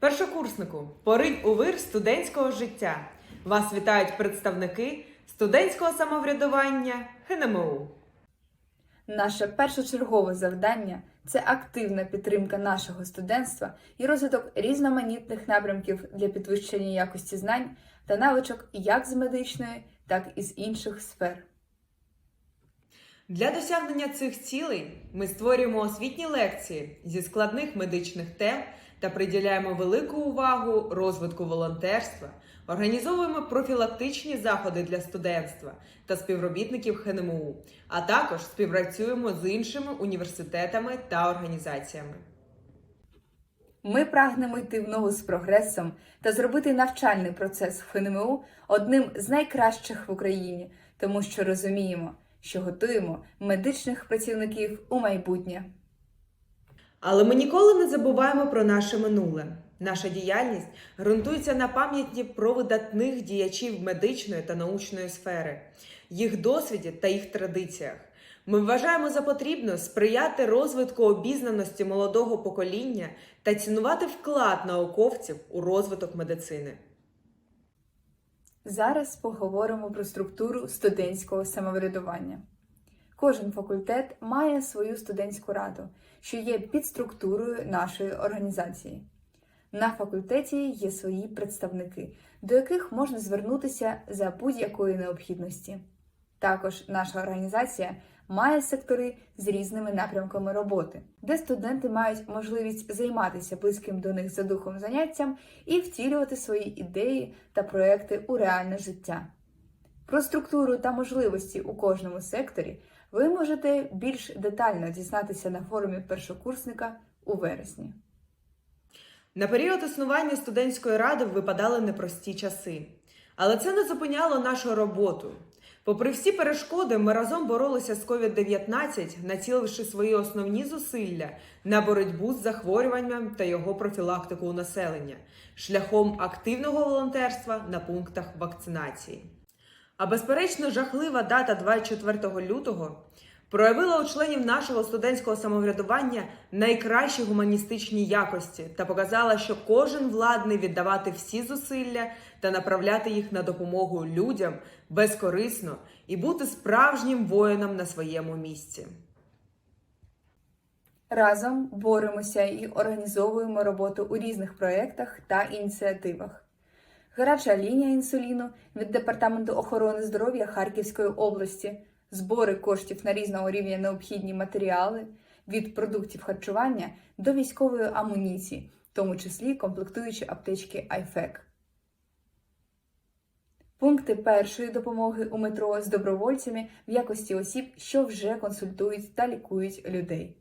Першокурснику, поринь у вир студентського життя. Вас вітають представники студентського самоврядування ХНМУ. Наше першочергове завдання це активна підтримка нашого студентства і розвиток різноманітних напрямків для підвищення якості знань та навичок як з медичної, так і з інших сфер. Для досягнення цих цілей ми створюємо освітні лекції зі складних медичних тем та приділяємо велику увагу розвитку волонтерства, організовуємо профілактичні заходи для студентства та співробітників ХНМУ, а також співпрацюємо з іншими університетами та організаціями. Ми прагнемо йти в ногу з прогресом та зробити навчальний процес в ХНМУ одним з найкращих в Україні, тому що розуміємо, що готуємо медичних працівників у майбутнє. Але ми ніколи не забуваємо про наше минуле. Наша діяльність ґрунтується на пам'яті про видатних діячів медичної та научної сфери, їх досвіді та їх традиціях. Ми вважаємо за потрібно сприяти розвитку обізнаності молодого покоління та цінувати вклад науковців у розвиток медицини. Зараз поговоримо про структуру студентського самоврядування. Кожен факультет має свою студентську раду, що є підструктурою нашої організації. На факультеті є свої представники, до яких можна звернутися за будь-якої необхідності. Також наша організація має сектори з різними напрямками роботи, де студенти мають можливість займатися близьким до них за духом заняттям і втілювати свої ідеї та проекти у реальне життя. Про структуру та можливості у кожному секторі ви можете більш детально дізнатися на форумі першокурсника у вересні. На період існування студентської ради випадали непрості часи, але це не зупиняло нашу роботу. Попри всі перешкоди, ми разом боролися з COVID-19, націливши свої основні зусилля на боротьбу з захворюванням та його профілактику у населення шляхом активного волонтерства на пунктах вакцинації. А безперечно, жахлива дата 24 лютого проявила у членів нашого студентського самоврядування найкращі гуманістичні якості та показала, що кожен владний віддавати всі зусилля та направляти їх на допомогу людям безкорисно і бути справжнім воїном на своєму місці. Разом боремося і організовуємо роботу у різних проєктах та ініціативах. Гаряча лінія інсуліну від Департаменту охорони здоров'я Харківської області, збори коштів на різного рівня необхідні матеріали від продуктів харчування до військової амуніції, в тому числі комплектуючі аптечки IFEC. Пункти першої допомоги у метро з добровольцями в якості осіб, що вже консультують та лікують людей.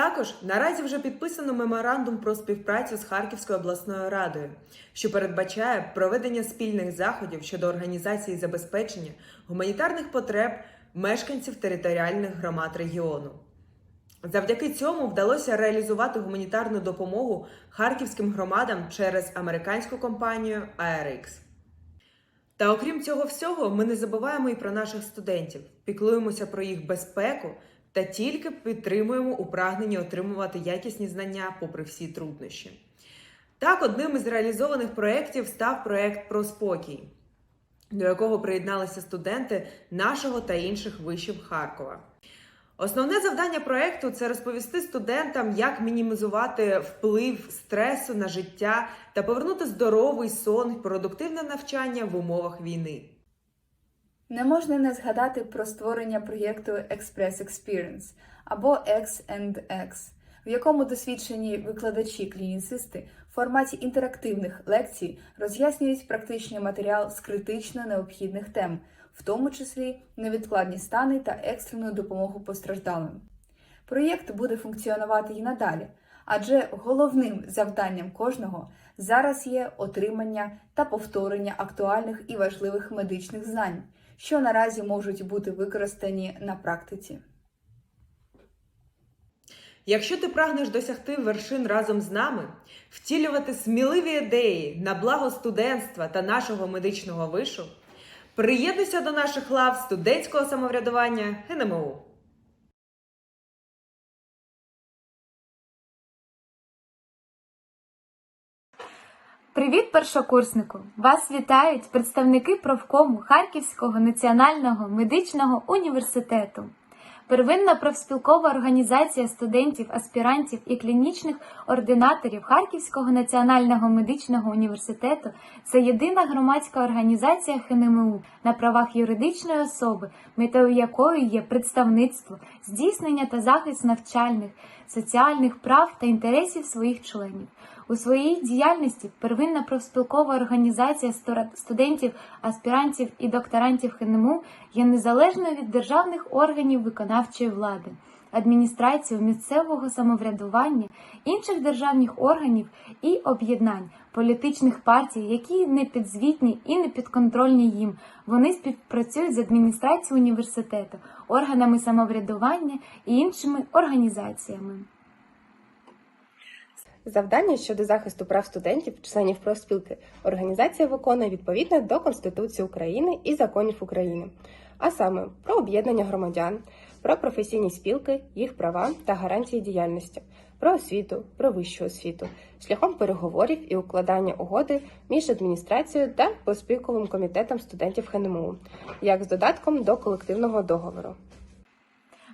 Також наразі вже підписано меморандум про співпрацю з Харківською обласною радою, що передбачає проведення спільних заходів щодо організації забезпечення гуманітарних потреб мешканців територіальних громад регіону. Завдяки цьому вдалося реалізувати гуманітарну допомогу харківським громадам через американську компанію ARX. Та окрім цього всього, ми не забуваємо і про наших студентів, піклуємося про їх безпеку та тільки підтримуємо у прагненні отримувати якісні знання попри всі труднощі. Так, одним із реалізованих проєктів став проєкт про спокій, до якого приєдналися студенти нашого та інших вишів Харкова. Основне завдання проєкту це розповісти студентам, як мінімізувати вплив стресу на життя та повернути здоровий сон продуктивне навчання в умовах війни. Не можна не згадати про створення проєкту Express Experience або X&X, в якому досвідчені викладачі-клініцисти в форматі інтерактивних лекцій роз'яснюють практичний матеріал з критично необхідних тем, в тому числі невідкладні стани та екстрену допомогу постраждалим. Проєкт буде функціонувати і надалі, адже головним завданням кожного зараз є отримання та повторення актуальних і важливих медичних знань, що наразі можуть бути використані на практиці. Якщо ти прагнеш досягти вершин разом з нами, втілювати сміливі ідеї на благо студентства та нашого медичного вишу, приєднуйся до наших лав студентського самоврядування ГНМУ. Привіт, першокурснику! Вас вітають представники профкому Харківського національного медичного університету. Первинна профспілкова організація студентів, аспірантів і клінічних ординаторів Харківського національного медичного університету це єдина громадська організація ХНМУ на правах юридичної особи, метою якої є представництво, здійснення та захист навчальних, соціальних прав та інтересів своїх членів. У своїй діяльності первинна профспілкова організація студентів, аспірантів і докторантів ХНМУ є незалежною від державних органів виконавчої влади, адміністрації місцевого самоврядування, інших державних органів і об'єднань, політичних партій, які не підзвітні і не підконтрольні їм. Вони співпрацюють з адміністрацією університету, органами самоврядування і іншими організаціями. Завдання щодо захисту прав студентів, членів профспілки, організація виконує відповідно до Конституції України і законів України, а саме про об'єднання громадян, про професійні спілки, їх права та гарантії діяльності, про освіту, про вищу освіту, шляхом переговорів і укладання угоди між адміністрацією та поспілковим комітетом студентів ХНМУ, як з додатком до колективного договору.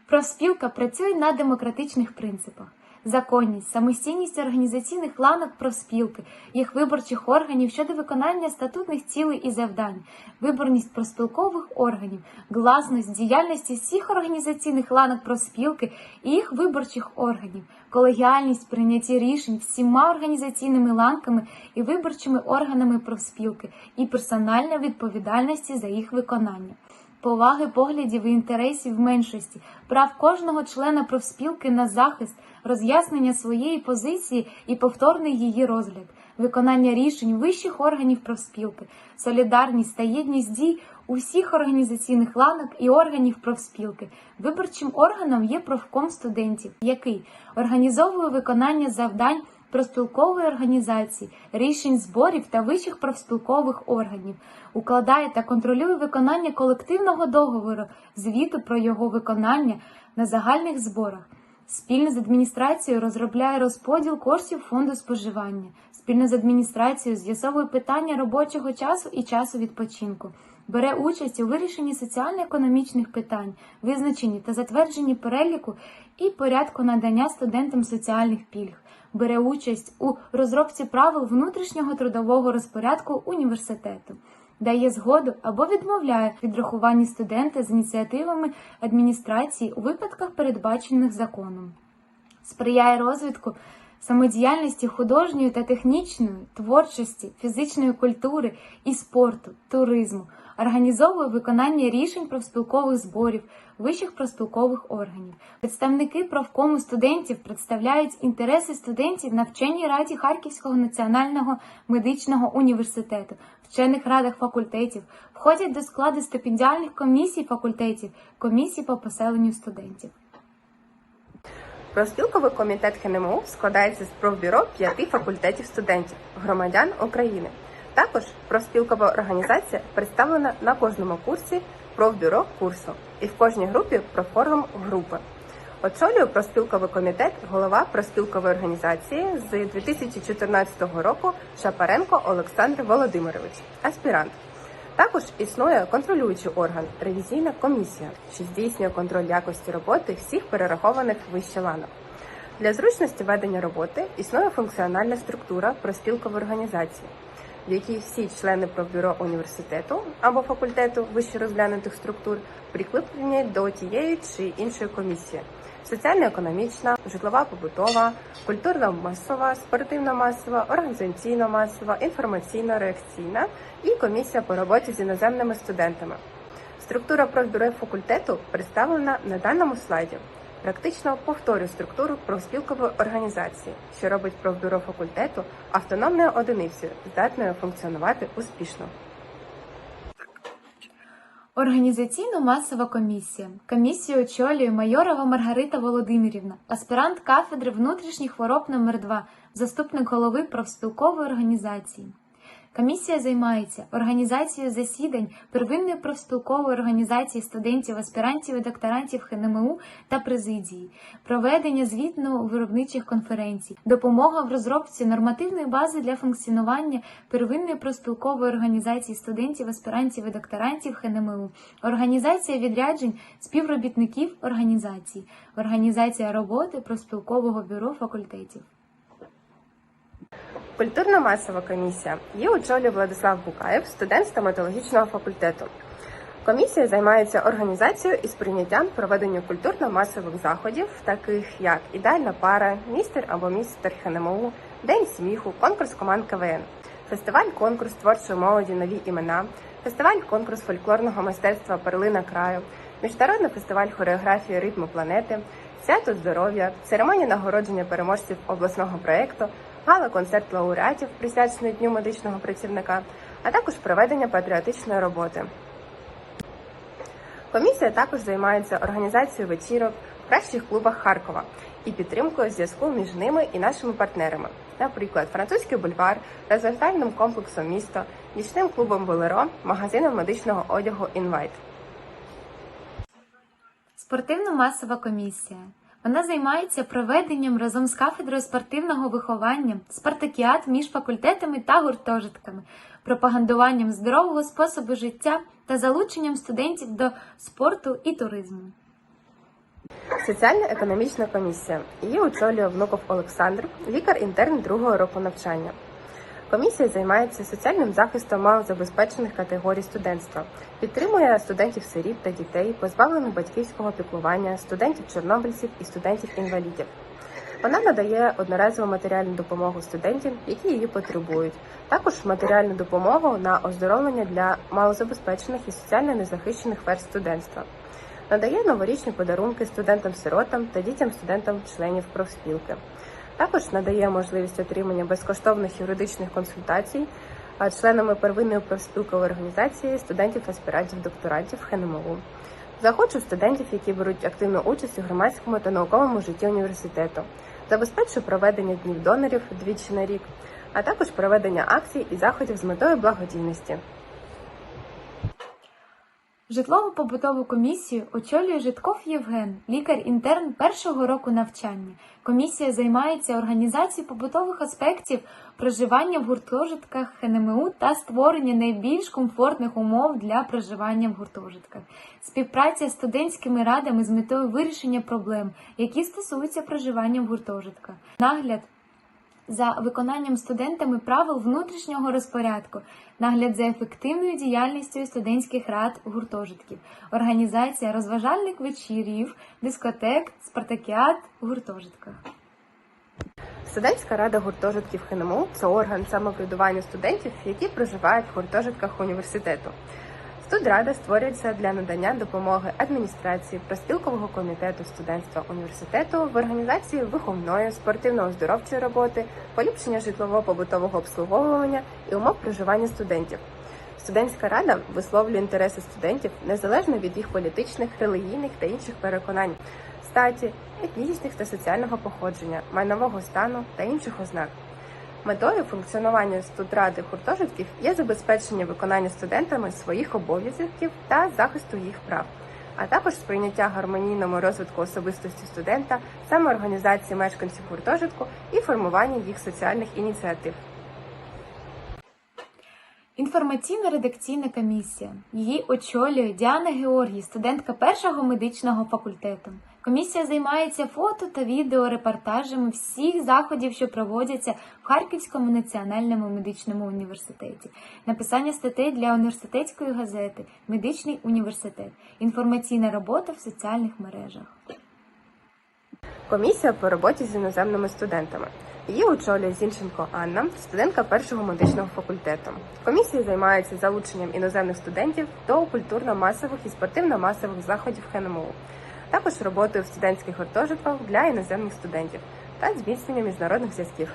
Профспілка працює на демократичних принципах. Законність, самостійність організаційних ланок профспілки, їх виборчих органів щодо виконання статутних цілей і завдань, виборність профспілкових органів, гласність діяльності всіх організаційних ланок профспілки і їх виборчих органів, колегіальність прийняття рішень всіма організаційними ланками і виборчими органами профспілки і персональна відповідальності за їх виконання поваги поглядів і інтересів меншості, прав кожного члена профспілки на захист, роз'яснення своєї позиції і повторний її розгляд, виконання рішень вищих органів профспілки, солідарність та єдність дій усіх організаційних ланок і органів профспілки. Виборчим органом є профком студентів, який організовує виконання завдань профспілкової організації, рішень зборів та вищих профспілкових органів, укладає та контролює виконання колективного договору, звіту про його виконання на загальних зборах. Спільно з адміністрацією розробляє розподіл коштів фонду споживання. Спільно з адміністрацією з'ясовує питання робочого часу і часу відпочинку. Бере участь у вирішенні соціально-економічних питань, визначенні та затвердженні переліку і порядку надання студентам соціальних пільг. Бере участь у розробці правил внутрішнього трудового розпорядку університету, дає згоду або відмовляє відрахуванні студента з ініціативами адміністрації у випадках, передбачених законом, сприяє розвитку самодіяльності художньої та технічної, творчості, фізичної культури і спорту, туризму, організовує виконання рішень профспілкових зборів, вищих профспілкових органів. Представники профкому студентів представляють інтереси студентів на вченій раді Харківського національного медичного університету, вчених радах факультетів, входять до складу стипендіальних комісій факультетів, комісій по поселенню студентів. Профспілковий комітет ХНМУ складається з профбюро п'яти факультетів студентів, громадян України. Також профспілкова організація представлена на кожному курсі профбюро курсу і в кожній групі профорум групи. Очолює профспілковий комітет голова профспілкової організації з 2014 року Шапаренко Олександр Володимирович, аспірант. Також існує контролюючий орган ревізійна комісія, що здійснює контроль якості роботи всіх перерахованих вище ланок. Для зручності ведення роботи існує функціональна структура профспілкової організації, в якій всі члени профбюро університету або факультету вище розглянутих структур прикріплені до тієї чи іншої комісії. Соціально-економічна, житлова побутова, культурно-масова, спортивно-масова, організаційно-масова, інформаційно-реакційна і комісія по роботі з іноземними студентами. Структура профбюро факультету представлена на даному слайді. Практично повторює структуру профспілкової організації, що робить профбюро факультету автономною одиницею, здатною функціонувати успішно. Організаційно-масова комісія. Комісію очолює майорова Маргарита Володимирівна, аспірант кафедри внутрішніх хвороб номер 2 заступник голови профспілкової організації. Комісія займається організацією засідань первинної профспілкової організації студентів, аспірантів і докторантів ХНМУ та президії, проведення звітно-виробничих конференцій, допомога в розробці нормативної бази для функціонування первинної профспілкової організації студентів, аспірантів і докторантів ХНМУ, організація відряджень співробітників організацій, організація роботи профспілкового бюро факультетів. Культурно-масова комісія. Її очолює Владислав Букаєв, студент стоматологічного факультету. Комісія займається організацією і сприйняттям проведення культурно-масових заходів, таких як ідеальна пара, містер або містер ХНМУ, День сміху, конкурс команд КВН, фестиваль-конкурс творчої молоді Нові імена, фестиваль-конкурс фольклорного мистецтва Перлина краю, міжнародний фестиваль хореографії Ритму планети, свято здоров'я, церемонія нагородження переможців обласного проєкту, гала-концерт лауреатів, присвячений Дню медичного працівника, а також проведення патріотичної роботи. Комісія також займається організацією вечірок в кращих клубах Харкова і підтримкою зв'язку між ними і нашими партнерами, наприклад, французький бульвар, розважальним комплексом місто, нічним клубом Болеро, магазином медичного одягу Інвайт. Спортивно-масова комісія. Вона займається проведенням разом з кафедрою спортивного виховання, спартакіад між факультетами та гуртожитками, пропагандуванням здорового способу життя та залученням студентів до спорту і туризму. Соціально-економічна комісія. Її очолює внуков Олександр, лікар-інтерн другого року навчання. Комісія займається соціальним захистом малозабезпечених категорій студентства, підтримує студентів-сиріт та дітей, позбавлених батьківського піклування, студентів-чорнобильців і студентів-інвалідів. Вона надає одноразову матеріальну допомогу студентам, які її потребують, також матеріальну допомогу на оздоровлення для малозабезпечених і соціально незахищених верств студентства. Надає новорічні подарунки студентам-сиротам та дітям-студентам членів профспілки. Також надає можливість отримання безкоштовних юридичних консультацій членами первинної профспілкової організації студентів-аспірантів докторантів ХНМУ. Заохочує студентів, які беруть активну участь у громадському та науковому житті університету, забезпечує проведення днів донорів двічі на рік, а також проведення акцій і заходів з метою благодійності. Житлово-побутову комісію очолює Житков Євген, лікар-інтерн першого року навчання. Комісія займається організацією побутових аспектів проживання в гуртожитках ХНМУ та створення найбільш комфортних умов для проживання в гуртожитках. Співпраця з студентськими радами з метою вирішення проблем, які стосуються проживання в гуртожитках. Нагляд за виконанням студентами правил внутрішнього розпорядку, нагляд за ефективною діяльністю студентських рад гуртожитків, організація розважальних вечірів, дискотек, спартакіад в гуртожитках. Студентська рада гуртожитків ХНМУ це орган самоврядування студентів, які проживають в гуртожитках університету. Студрада створюється для надання допомоги адміністрації, проспілкового комітету студентства університету в організації виховної, спортивно-оздоровчої роботи, поліпшення житлово-побутового обслуговування і умов проживання студентів. Студентська рада висловлює інтереси студентів незалежно від їх політичних, релігійних та інших переконань, статі, етнічних та соціального походження, майнового стану та інших ознак. Метою функціонування студради гуртожитків є забезпечення виконання студентами своїх обов'язків та захисту їх прав, а також сприйняття гармонійному розвитку особистості студента, самоорганізації мешканців гуртожитку і формування їх соціальних ініціатив. Інформаційно-редакційна комісія. Її очолює Діана Георгій, студентка першого медичного факультету. Комісія займається фото та відеорепортажами всіх заходів, що проводяться в Харківському національному медичному університеті, написання статей для університетської газети, медичний університет, інформаційна робота в соціальних мережах. Комісія по роботі з іноземними студентами. Її очолює Зінченко Анна, студентка першого медичного факультету. Комісія займається залученням іноземних студентів до культурно-масових і спортивно-масових заходів ХНМУ, також роботою в студентських гуртожитках для іноземних студентів та зміцнення міжнародних зв'язків.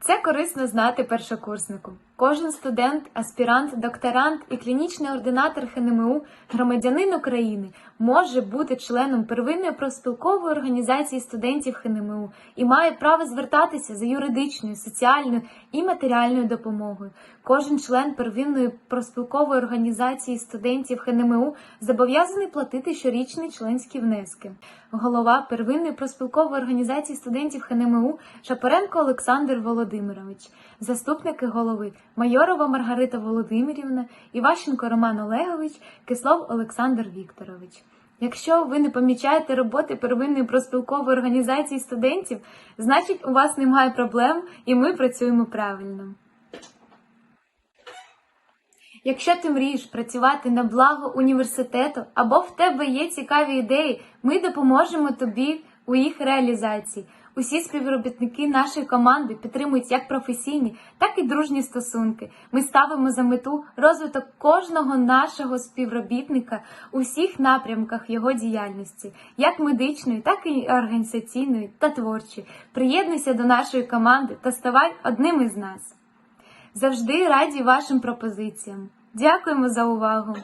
Це корисно знати першокурснику. Кожен студент, аспірант, докторант і клінічний ординатор ХНМУ, громадянин України, може бути членом первинної профспілкової організації студентів ХНМУ і має право звертатися за юридичною, соціальною і матеріальною допомогою. Кожен член первинної профспілкової організації студентів ХНМУ зобов'язаний платити щорічні членські внески. Голова первинної профспілкової організації студентів ХНМУ Шапоренко Олександр Володимирович, заступники голови Майорова Маргарита Володимирівна, Іващенко Роман Олегович, Кислов Олександр Вікторович. Якщо ви не помічаєте роботи первинної профспілкової організації студентів, значить у вас немає проблем і ми працюємо правильно. Якщо ти мрієш працювати на благо університету або в тебе є цікаві ідеї, ми допоможемо тобі у їх реалізації. Усі співробітники нашої команди підтримують як професійні, так і дружні стосунки. Ми ставимо за мету розвиток кожного нашого співробітника у всіх напрямках його діяльності, як медичної, так і організаційної та творчої. Приєднуйся до нашої команди та ставай одним із нас. Завжди раді вашим пропозиціям. Дякуємо за увагу!